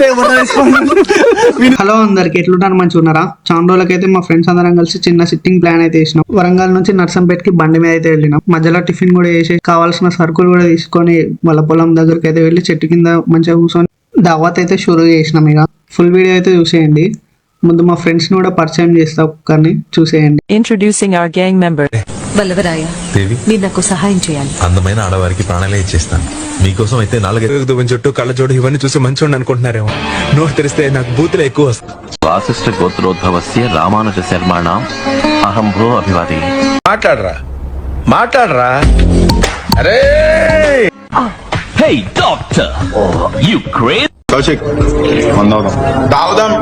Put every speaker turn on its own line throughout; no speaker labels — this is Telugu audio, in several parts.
హలో అందరికి ఎట్లున్నారు మంచిగా ఉన్నారా చాలా రోజులకైతే మా ఫ్రెండ్స్ అందరం కలిసి చిన్న సిట్టింగ్ ప్లాన్ అయితే వేసినాం వరంగల్ నుంచి నర్సంపేటకి బండి మీద అయితే వెళ్ళినాం. మధ్యలో టిఫిన్ కూడా వేసి కావాల్సిన సరుకులు కూడా తీసుకొని వాళ్ళ పొలం దగ్గరికి అయితే వెళ్ళి చెట్టు కింద మంచిగా కూర్చొని దావత్ అయితే షురూ చేసినాం ఇక. ఫుల్ వీడియో అయితే చూసేయండి. ముందు మా ఫ్రెండ్స్ని కూడా పరిచయం చేస్తా ఒక్కరిని చూసేయండి.
Introducing our gang member.
వల్లవరాయ
Devi?
మీరు నాకు సహాయం చేయాలి.
అందమైన ఆడవారికి ప్రాణాలే ఇచ్చేస్తాను. మీకోసం అయితే నాలుగైదు
దువ్వెన చుట్టూ కళ్ళ చోటు ఇవన్నీ చూసి మంచోడిని అనుకుంటున్నారేమో. నోరు తెరిస్తే నాకు బూతులు ఎక్కువ వస్తాయి.
వాసిష్ఠ గోత్రోద్భవస్య రామానుజ శర్మాణం. అహం భో అభివాది.
మాట్లాడరా. మాట్లాడరా. అరే!
Hey doctor. You craze
Kaushik మందవుదాం తాగుదాం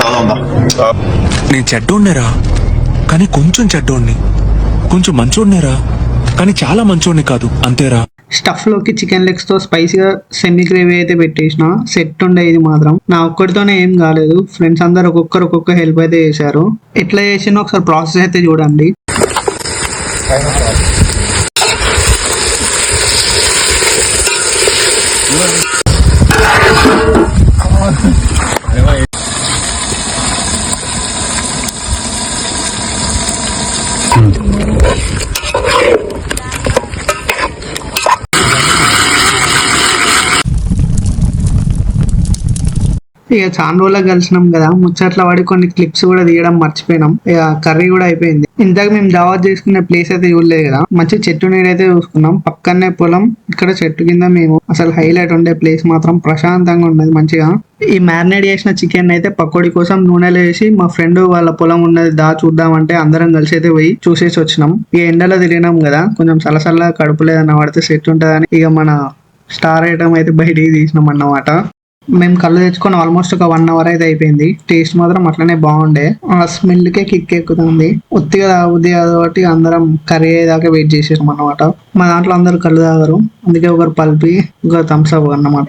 తాగుదాం దా.
నేను చెడ్డోడ్నేరా? కానీ కొంచెం చెడ్డోణ్ణి కొంచెం మంచోడినేరా. కానీ చాలా మంచోడిని కాదు అంతేరా.
స్టఫ్లోకి చికెన్ లెగ్స్తో స్పైసీగా సెమీ గ్రేవీ అయితే పెట్టేసిన. సెట్ ఉండే ఇది మాత్రం. నా ఒక్కడితోనే ఏం కాలేదు. ఫ్రెండ్స్ అందరు ఒక్కొక్కరు ఒక్కొక్క హెల్ప్ అయితే చేశారు. ఎట్లా చేసినా ఒకసారి ప్రాసెస్ అయితే చూడండి. ఇక చాలా రోజులకు కలిసినాం కదా. ముచ్చట్ల పడి కొన్ని క్లిప్స్ కూడా తీయడం మర్చిపోయినాం. ఇక కర్రీ కూడా అయిపోయింది. ఇంతకు మేము దావత్ చేసుకునే ప్లేస్ అయితే చూడలేదు కదా. మంచి చెట్టు నీడ అయితే చూసుకున్నాం. పక్కనే పొలం ఇక్కడ చెట్టు కింద మేము అసలు హైలైట్ ఉండే ప్లేస్ మాత్రం ప్రశాంతంగా ఉన్నది మంచిగా. ఈ మ్యారినేట్ చేసిన చికెన్ అయితే పకోడీ కోసం నూనెలో వేసి మా ఫ్రెండ్ వాళ్ళ పొలం ఉన్నది దా చూద్దామంటే అందరం కలిసి అయితే పోయి చూసేసి వచ్చినాం. ఇక ఎండలో తిరిగినాం కదా. కొంచెం సలసల్లా కడుపు లేదన్న పడితే సెట్ ఉంటుందని ఇక మన స్టార్ ఐటమ్ అయితే బయటికి తీసినాం అన్నమాట. మేము కళ్ళు తెచ్చుకొని ఆల్మోస్ట్ ఒక వన్ అవర్ అయితే అయిపోయింది. టేస్ట్ మాత్రం అట్లనే బాగుండే. ఆ స్మెల్ కే కిక్ ఎక్కుతుంది. ఉత్తిగా తాగుద్ది అదొకటి అందరం కర్రీ అయ్యేదాకా వెయిట్ చేసాం అన్నమాట మా దాంట్లో అందరు కళ్ళు తాగరు. అందుకే ఒకరు పల్పి ఒకరు థమ్స్ అప్ అన్నమాట.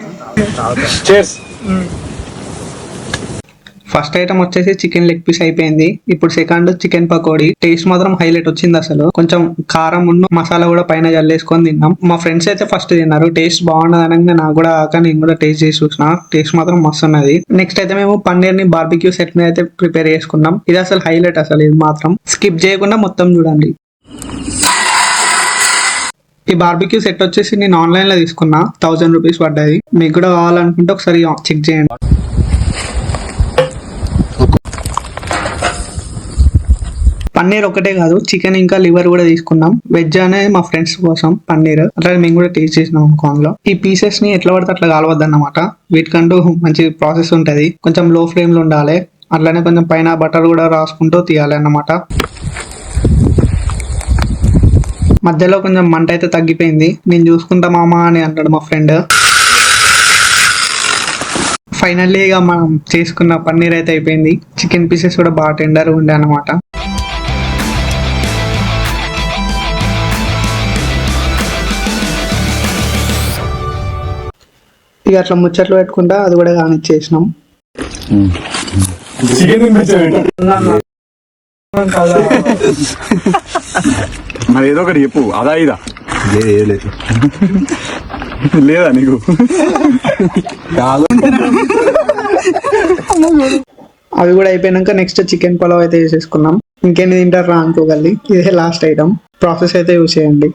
ఫస్ట్ ఐటమ్ వచ్చేసి చికెన్ లెగ్ పీస్ అయిపోయింది. ఇప్పుడు సెకండ్ చికెన్ పకోడీ. టేస్ట్ మాత్రం హైలైట్ వచ్చింది అసలు. కొంచెం కారం ఉన్న మసాలా కూడా పైన జల్లేసుకొని తిన్నాం. మా ఫ్రెండ్స్ అయితే ఫస్ట్ తిన్నారు. టేస్ట్ బాగున్నది అనగా నాకు కూడా ఆక నేను కూడా టేస్ట్ చేసి చూసిన. టేస్ట్ మాత్రం మస్తు ఉన్నది. నెక్స్ట్ అయితే మేము పన్నీర్ని బార్బిక్యూ సెట్ మీద అయితే ప్రిపేర్ చేసుకున్నాం. ఇది అసలు హైలైట్ అసలు ఇది మాత్రం. స్కిప్ చేయకుండా మొత్తం చూడండి. ఈ బార్బిక్యూ సెట్ వచ్చేసి నేను ఆన్లైన్లో తీసుకున్నా. థౌసండ్ రూపీస్ పడ్డది. మీకు కూడా కావాలనుకుంటే ఒకసారి చెక్ చేయండి. పన్నీర్ ఒకటే కాదు చికెన్ ఇంకా లివర్ కూడా తీసుకున్నాం. వెజ్ అనేది మా ఫ్రెండ్స్ కోసం పన్నీర్. అట్లా మేము కూడా టేస్ట్ చేసినాం కార్న్లో ఈ పీసెస్ని ఎట్లా పడితే అట్లా కాలవద్దన్నమాట. వీటికంటూ మంచి ప్రాసెస్ ఉంటది. కొంచెం లో ఫ్లేమ్లో ఉండాలి. అట్లానే కొంచెం పైన బటర్ కూడా రాసుకుంటూ తీయాలి అన్నమాట. మధ్యలో కొంచెం మంట అయితే తగ్గిపోయింది. నేను చూసుకుంటా మామా అని అంటాడు మా ఫ్రెండ్ ఫైనల్లీ ఇక మనం చేసుకున్న పన్నీర్ అయితే అయిపోయింది. చికెన్ పీసెస్ కూడా బాగా టెండర్ ఉండే అన్నమాట. ఇక అట్లా ముచ్చట్లు పెట్టుకుంటా అది కూడా కానిచ్చేసినాం.
మరి ఏదో ఒకటి చెప్పు అదా ఇదా? లేదా. నీకు?
అవి కూడా అయిపోయినాక నెక్స్ట్ చికెన్ పలావ్ అయితే చేసేసుకున్నాం. ఇంకేంటి తింటారా అనుకోగలి ఇదే లాస్ట్ ఐటమ్ ప్రాసెస్ అయితే యూస్ చేయండి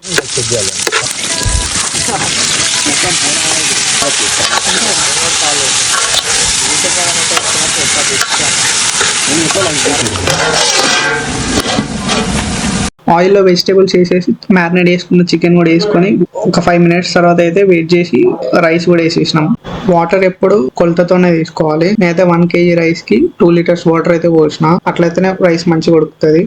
ఆయిల్లో వెజిటేబుల్స్ వేసేసి మ్యారినేట్ చేసుకున్న చికెన్ కూడా వేసుకొని ఒక ఫైవ్ మినిట్స్ తర్వాత అయితే వెయిట్ చేసి రైస్ కూడా వేసేసినాం. వాటర్ ఎప్పుడు కొలతతోనే తీసుకోవాలి నేనైతే వన్ కేజీ రైస్కి టూ లీటర్స్ వాటర్ అయితే పోసిన. అట్లయితేనే రైస్ మంచిగా ఉడుకుతుంది.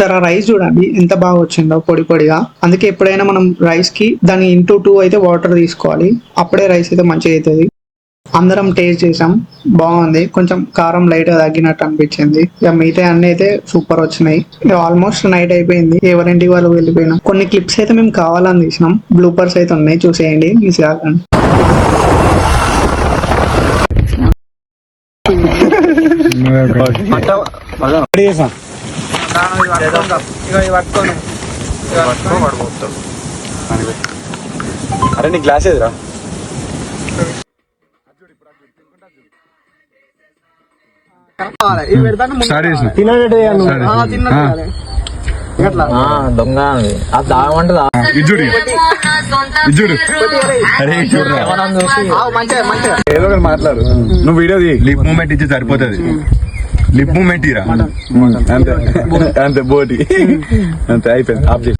ఒకసారి ఆ రైస్ చూడండి. ఎంత బాగా వచ్చిందో పొడి పొడిగా. అందుకే ఎప్పుడైనా మనం రైస్కి దాని ఇంటూ టూ అయితే వాటర్ తీసుకోవాలి. అప్పుడే రైస్ అయితే మంచిగా అవుతుంది అందరం టేస్ట్ చేసాం. బాగుంది. కొంచెం కారం లైట్గా తగ్గినట్టు అనిపించింది. ఇక మిగతా అన్ని అయితే సూపర్ వచ్చినాయి. ఇక ఆల్మోస్ట్ నైట్ అయిపోయింది. ఎవరింటికి వాళ్ళు వెళ్ళిపోయినాం. కొన్ని క్లిప్స్ అయితే మేము కావాలని తీసినాం. బ్లూపర్స్ అయితే ఉన్నాయి. చూసేయండి. మిస్ కాకండి పట్టుకోను
అరే నీ గ్లాస్ ఏదిరా
దొంగ అది
ఇజ్జుడి ఇజ్జుడు అరే చూడరా ఏదో ఒకటి మాట్లాడు. నువ్వు వీడియో
లిప్ మూమెంట్ ఇచ్చి సరిపోతుంది. లిప్ మూమెంట్ ఇరా
అంతే అంతే బోటి అంతే అయిపోయింది ఆబ్జెక్ట్